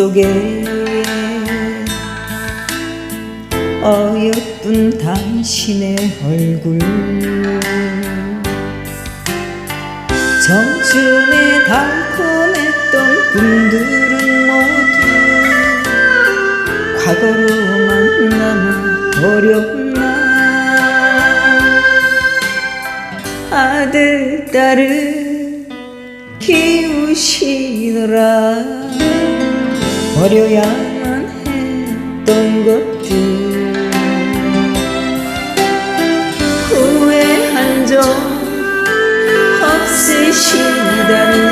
속에 어여쁜 당신의 얼굴. 청춘의 달콤했던 꿈들은 모두 과거로만 남아버렸나? 아들 딸을 키우시느라. 버려야만 했던 것들 후회한 적 없으시다니.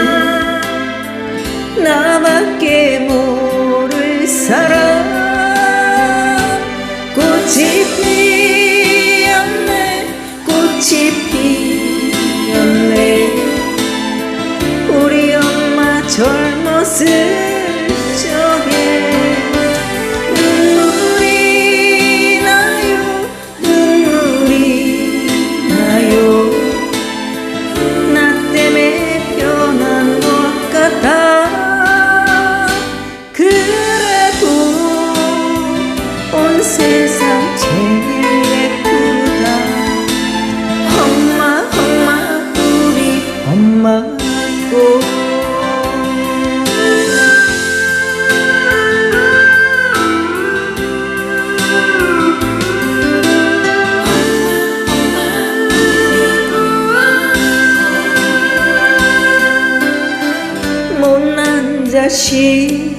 다시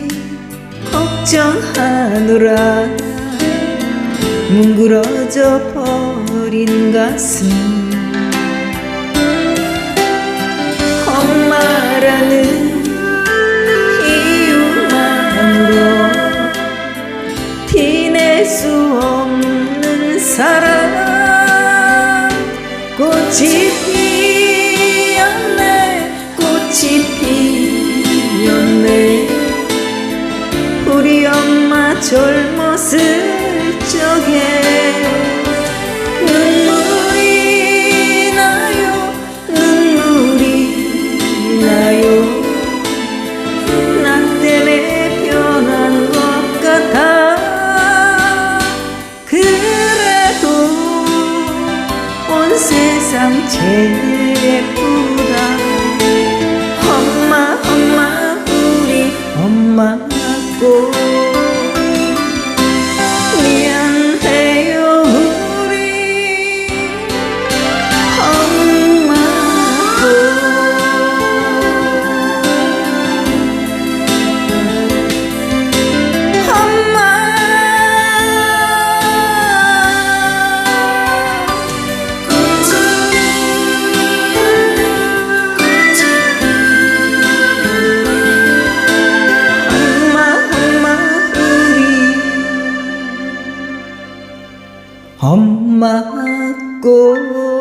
걱정하노라. 뭉그러져 버린 가슴. 엄마라는 세상 제일 예쁘다. 엄마 꽃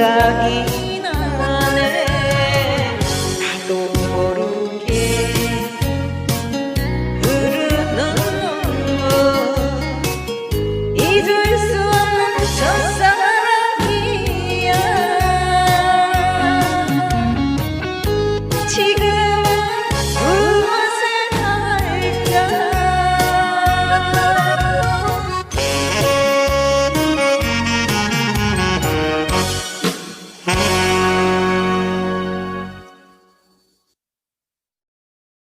lagi